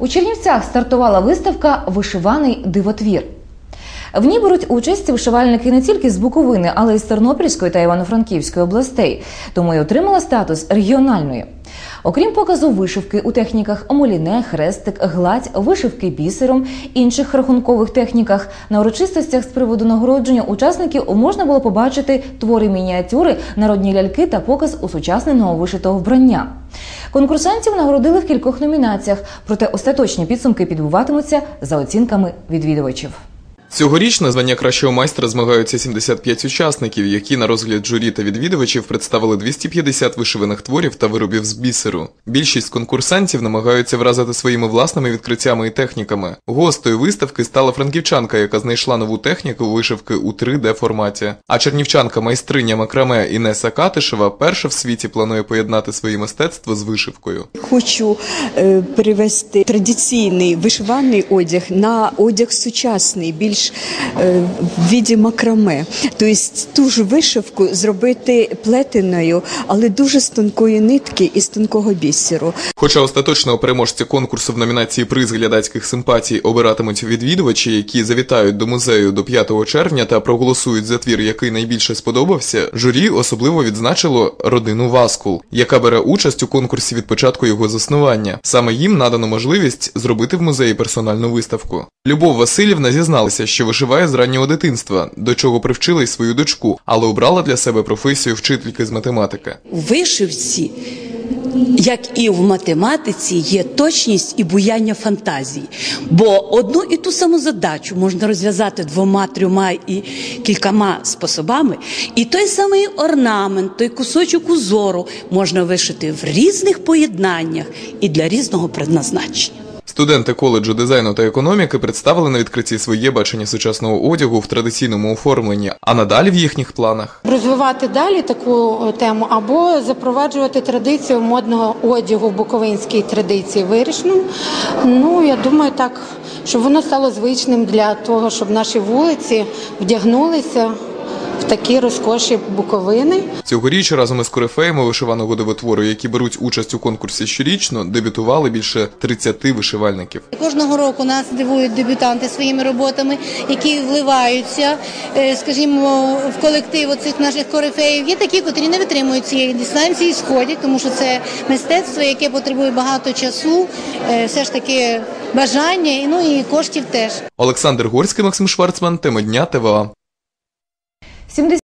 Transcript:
У Чернівцях стартувала виставка Вишиваний дивотвір. В ній беруть участь вишивальники не тільки з Буковини, але й з Тернопільської та Івано-Франківської областей, тому й отримала статус регіональної. Окрім показу вишивки у техніках моліне, хрестик, гладь, вишивки бісером, інших рахункових техніках, на урочистостях з приводу нагородження учасників можна було побачити твори мініатюри, народні ляльки та показ усучасненого вишитого вбрання. Конкурсантів нагородили в кількох номінаціях, проте остаточні підсумки підбуватимуться за оцінками відвідувачів. Цьогоріч на звання кращого майстра змагаються 75 учасників, які на розгляд журі та відвідувачів представили 250 вишиваних творів та виробів з бісеру. Більшість конкурсантів намагаються вразити своїми власними відкриттями і техніками. Гостею виставки стала франківчанка, яка знайшла нову техніку вишивки у 3D форматі. А чернівчанка майстриня макраме Інеса Катишева перша в світі планує поєднати своє мистецтво з вишивкою. Хочу е, перевести традиційний вишиваний одяг на одяг сучасний, більш е, в віді макраме. Тобто ту ж вишивку зробити плетеною, але дуже з тонкої нитки і з тонкого бісеру. Хоча остаточного переможця конкурсу в номінації приз глядацьких симпатій обиратимуть відвідувачі, які завітають до музею до 5 червня та проголосують за твір, який найбільше сподобався, журі особливо відзначило родину Васкул, яка бере участь у конкурсі від початку його заснування. Саме їм надано можливість зробити в музеї персональну виставку. Любов Васильівна зізналася, що вишиває з раннього дитинства, до чого привчила й свою дочку, але обрала для себе професію вчительки з математики. У вишивці, як і в математиці, є точність і буяння фантазії. Бо одну і ту саму задачу можна розв'язати двома, трьома і кількома способами. І той самий орнамент, той кусочок узору можна вишити в різних поєднаннях і для різного предназначення. Студенти коледжу дизайну та економіки представили на відкритті своє бачення сучасного одягу в традиційному оформленні, а надалі в їхніх планах розвивати далі таку е, тему або запроваджувати традицію модного одягу в буковинській традиції вирішеному. Ну я думаю, так щоб воно стало звичним для того, щоб наші вулиці вдягнулися такі розкоші Буковини. Цьогоріч разом із корифеями вишиваного дивотвору, які беруть участь у конкурсі щорічно, дебютували більше 30 вишивальників. Кожного року нас дивують дебютанти своїми роботами, які вливаються, е, скажімо, в колектив оцих наших корифеїв. Є такі, котрі не витримують цієї дистанції, сходять, тому що це мистецтво, яке потребує багато часу, е, все ж таки бажання, ну і коштів теж. Олександр Горський, Максим Шварцман, тема дня ТВА. Şimdi